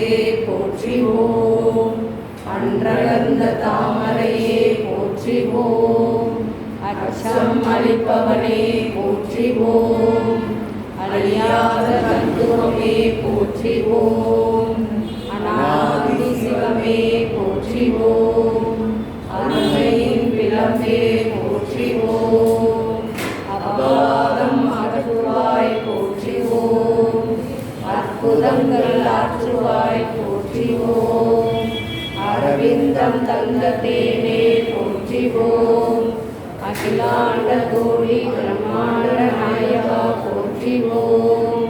தாமரையே போற்றிவோம். அன்றகர்ந்த தாமரையே போற்றிவோம். அச்சம் அளிப்பவனே போற்றிவோம். அழியாத தத்துவமே போற்றிவோம். அநாதி சிவமே போற்றிவோம். அருமையின் விளம்பே போற்றிவோம். அபாதம் அகற்றுவாய் போற்றிவோம். அற்புதங்கள் போற்றிவோம். அரவிந்தம் தந்த தேனே போற்றிவோம். அகிலாண்ட கோடி பிரம்மாண்ட நாயகா போற்றிவோம்.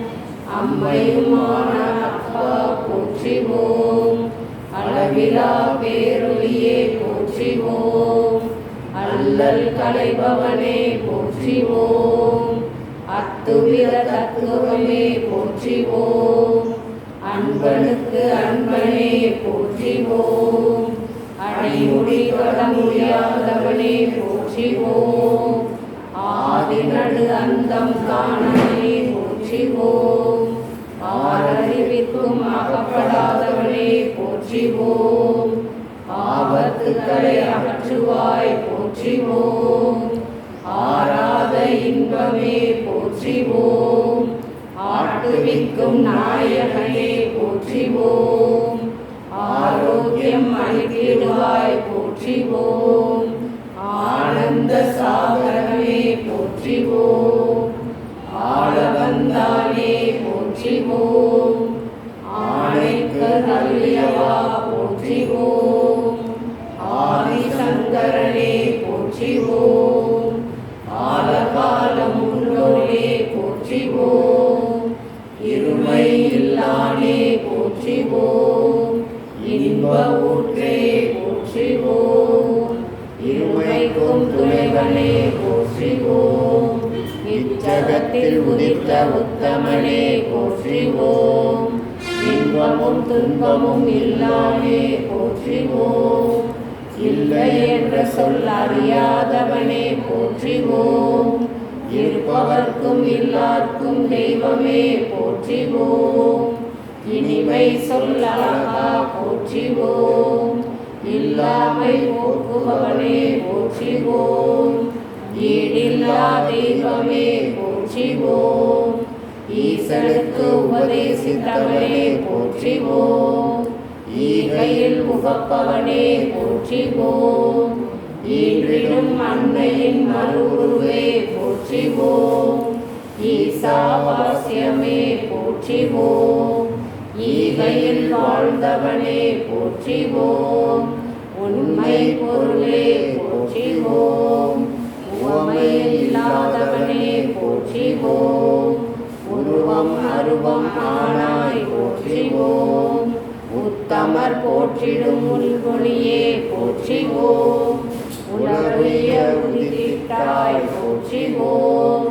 அம்மையுமான அப்பா போற்றிவோம். அளவிலா பேரொழியே போற்றிவோம். அல்லல் கலைபவனே போற்றிவோம். அத்துவிர தத்துவமே போற்றிவோம். அன்பனுக்கு அன்பனே போற்றிவோம். அடிமுடி தொட முடியாதவனே போற்றிவோம். ஆதி நடு அந்தம் காணவனே போற்றிவோம். ஆரறிவிக்கும் அகப்படாதவனே போற்றிவோம். ஆபத்துக்களை அகற்றுவாய் போற்றிவோம். ஆராத இன்பமே போற்றிவோம். ஆட்டுவிக்கும் நாயகனே போற்றிவோம். ஆரோக்கியம் அளித்திடுவாய் போற்றிவோம். ஆனந்த சாகரமே போற்றிவோம். ஆளவந்தானே போற்றிவோம். ஆணைக்கு நல்லியவா போற்றிவோம். இருமைக்கும் போற்றிவோம் இச்சகத்தில் உதித்த உத்தமனே போற்றிவோம் இன்பமும் துன்பமும் இல்லாமே போற்றிவோம் இல்லை என்ற சொல் அறியாதவனே போற்றிவோம் இருப்பவர்க்கும் இல்லார்க்கும் தெய்வமே போற்றிவோம். இனிமை சொல் போற்றிவோம். இல்லாமை போக்குபவனே போற்றிவோம். ஈடில்லா தெய்வமே போற்றிவோம். ஈசனுக்கு உபதேசித்தவனே போற்றிவோம். ஈகையில் உகப்பவனே போற்றிவோம். ஈன்றிடும் அன்னையின் மறுவுருவே போற்றிவோம். ஈசாவாசியமே போற்றிவோம். ஈகையில் வாழ்ந்தவனே போற்றிவோம். உண்மை பொருளே போற்றிவோம். உவமையில் இல்லாதவனே போற்றிவோம். உருவம் அருவம் ஆனாய் போற்றிவோம். உத்தமர் போற்றிடும் உள்மொழியே போற்றிவோம். உணர்விய உதித்தாய் போற்றிவோம்.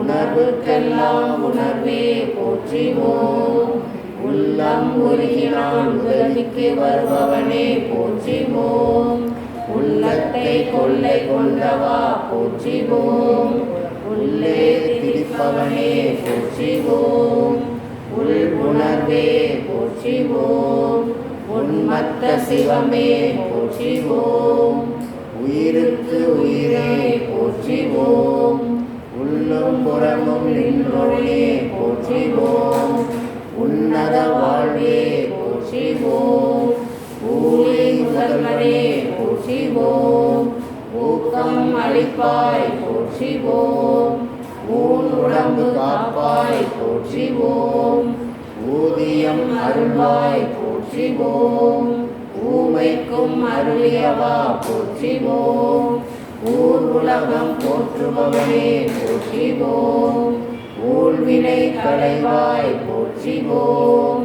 உணர்வுக்கெல்லாம் உணர்வே போற்றிவோம். உள்ளம் உருகினான் உதவிக்கு வருபவனே போற்றிவோம். உள்ளத்தை கொள்ளை கொண்டவா போற்றிவோம். உள்ளே திரிப்பவனே போற்றிவோம். உள் உணர்வே போற்றிவோம். உன்மத்த சிவமே போற்றிவோம். உயிருக்கு உயிரே போற்றிவோம். உள்ளும் புறமும் நின்றொழியே போற்றிவோம். உன்னத வாழ்வே போற்றிவோம். ஊழி முதல்வரே போற்றிவோம். ஊக்கம் அளிப்பாய் போற்றிவோம். ஊன் உடம்பு காப்பாய் போற்றிவோம். ஊதியம் அருள்வாய் போற்றிவோம். ஊமைக்கும் அருளியவா போற்றிவோம். ஊர் உலகம் போற்றுபவனே போற்றிவோம். ஊழ்வினை களைவாய் போற்றிவோம்.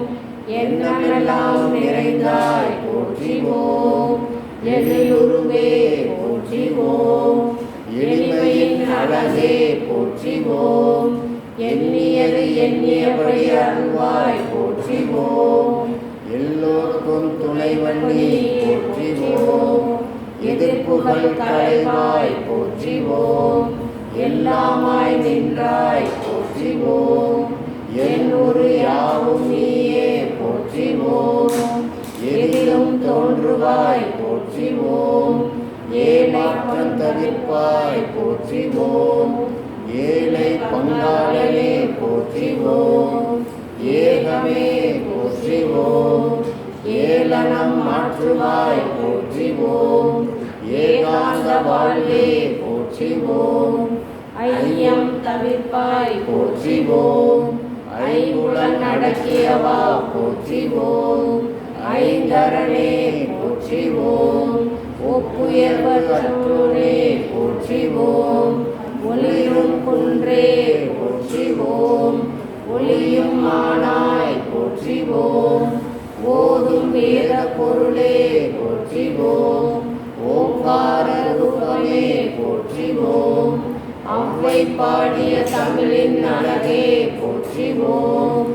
எண்ணமெல்லாம் நிறைந்தாய் போற்றிவோம். எழிலுருவே போற்றிவோம். எளிமையின் அழகே போற்றிவோம். எண்ணியது எண்ணியபடி அருள்வாய் போற்றிவோம். எல்லோருக்கும் துணைவன் நீ போற்றிவோம். எதிர்ப்புகள் களைவாய் போற்றிவோம். எல்லாமாய் நின்றாய் போற்றிவோம் என் ஒரு யாவும் நீயே போற்றிவோம் எதிலும் தோன்றுவாய் போற்றிவோம் ஏழை பந்தவிப்பாய் போற்றிவோம் ஏழை பங்காளனே போற்றிவோம் ஏகமே போற்றிவோம் ஏளனம் மாற்றுவாய் போற்றிவோம் ஏகாந்த வாழ்வே போற்றிவோம் ஐயம் தவிர்ப்பாய் போற்றிவோம். ஐம்புலன் அடக்கியவா போற்றிவோம். ஐந்தரணே போற்றிவோம். ஒப்புயர்வற்றோனே போற்றிவோம். ஒளிரும் குன்றே போற்றிவோம். ஒளியும் ஆனாய் போற்றிவோம். ஓதும் வேத பொருளே போற்றிவோம். ஓங்கார அவ்வை பாடிய தமிழின் அழகே போற்றிவோம்.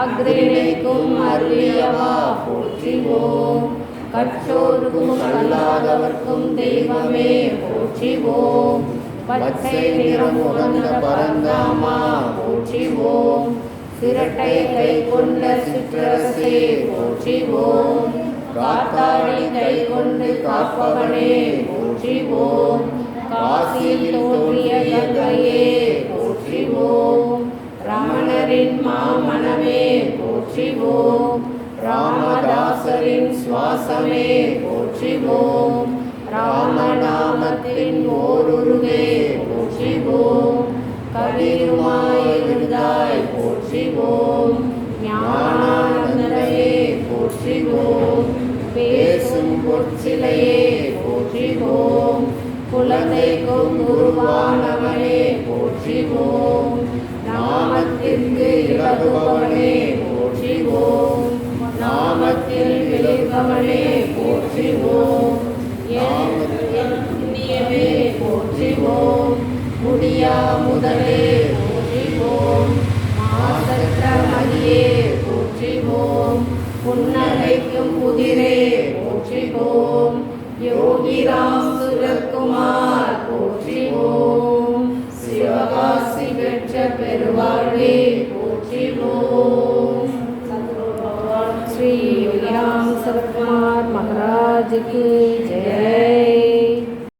அக்ரிணைக்கும் அருளியவா போற்றிவோம். கற்றோருக்கும் அல்லாதவர்க்கும் தெய்வமே போற்றிவோம். பச்சை நிறம் உகந்த பரந்தாமா போற்றிவோம். சிரட்டை கை கொண்ட சிற்றரசே போற்றிவோம். காத்தாடி கை கொண்டு காப்பவனே போற்றிவோம். காசியில் தோன்றிய கங்கையே போற்றிவோம். ரமணரின் மாமனமே போற்றிவோம். ராமதாசரின் சுவாசமே போற்றிவோம். ராமநாமத்தின் ஓருருவே போற்றிவோம். கவிருமாய் இருந்தாய் போற்றிவோம். ஞான குழந்தைக்கும் குருவானவனே போற்றிவோம். நாமத்திற்கு இலகுபவனே போற்றிவோம். நாமத்தில் விளைபவனே போற்றிவோம். இந்தியமே போற்றிவோம். முடியா முதலே போற்றிவோம். மாசற்ற மதியே போற்றிவோம். புன்னகைக்கும் புதிரே போற்றிவோம். योगी राम सुरत कुमार।